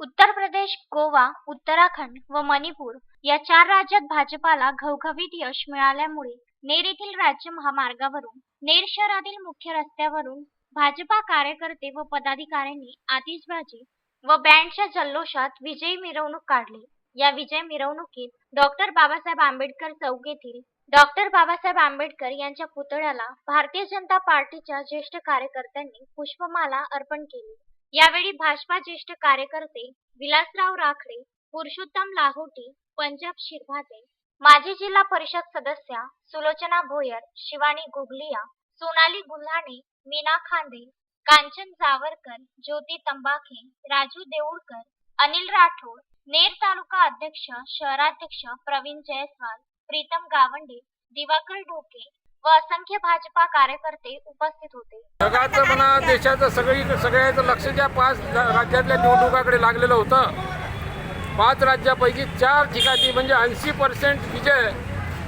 उत्तर प्रदेश गोवा उत्तराखंड व मणिपूर या चार राज्यात भाजपाला घवघवीत यश मिळाल्यामुळे नेर येथील राज्य महामार्गावरून नेर शहरातील मुख्य रस्त्यावरून भाजपा कार्यकर्ते व पदाधिकाऱ्यांनी आतिषबाजी व बँडच्या जल्लोषात विजयी मिरवणूक काढली. या विजय मिरवणुकीत डॉक्टर बाबासाहेब आंबेडकर चौक येथील डॉक्टर बाबासाहेब आंबेडकर यांच्या पुतळ्याला भारतीय जनता पार्टीच्या ज्येष्ठ कार्यकर्त्यांनी पुष्पमाला अर्पण केली. यावेळी भाजपा ज्येष्ठ कार्यकर्ते विलासराव राखडे पुरुषोत्तम लाहोटी पंजाब शिरभाते माजी जिल्हा परिषद सदस्या सुलोचना भोयर शिवानी गुगलिया सोनाली गुल्हाणे मीना खांदे कांचन जावरकर ज्योती तंबाखे राजू देऊळकर अनिल राठोड नेर तालुका अध्यक्ष शहराध्यक्ष प्रवीण जयस्वाल प्रीतम गावंडे दिवाकर ढोके व असंख्य भाजपा कार्यकर्ते उपस्थित होते. जगाचं म्हणा देशाचं सगळी सगळ्याचं लक्ष ज्या पाच राज्यातल्या निवडणुकाकडे लागलेलं होतं पाच राज्यापैकी चार ठिकाणी म्हणजे ऐंशी पर्सेंट विजय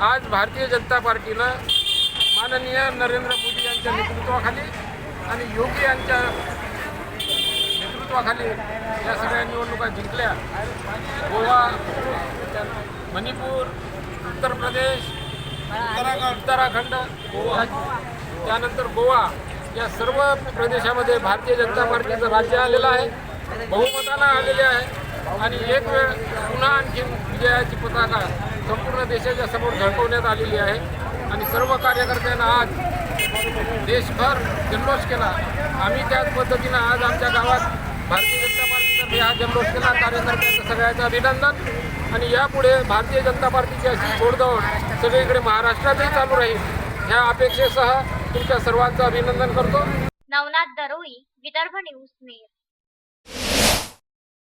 आज भारतीय जनता पार्टीनं माननीय नरेंद्र मोदी यांच्या नेतृत्वाखाली आणि योगी यांच्या नेतृत्वाखाली या सगळ्या निवडणुका जिंकल्या. गोवा मणिपूर उत्तर प्रदेश उत्तराखंड गोवा. त्यानंतर गोवा. या सर्व प्रदेशामध्ये भारतीय जनता पार्टीचं राज्य आलेलं आहे. बहुमतानं आलेले आहे. आणि एक वेळ पुन्हा आणखी विजयाची पताका संपूर्ण देशाच्या समोर झळकवण्यात आलेली आहे. आणि सर्व कार्यकर्त्यांना आज देशभर जल्लोष केला. आम्ही त्याच पद्धतीनं आज आमच्या गावात भारतीय जनता पार्टीतर्फे हा जल्लोष केला. कार्यकर्त्यांचं सगळ्याचं अभिनंदन. आणि यापुढे भारतीय जनता पार्टीची अशी घोडदौड सगळीकडे महाराष्ट्रातही चालू राहील. ह्या अपेक्षेसह तुमच्या सर्वांचं अभिनंदन करतो. नवनाथ दरोई विदर्भ न्यूज नेर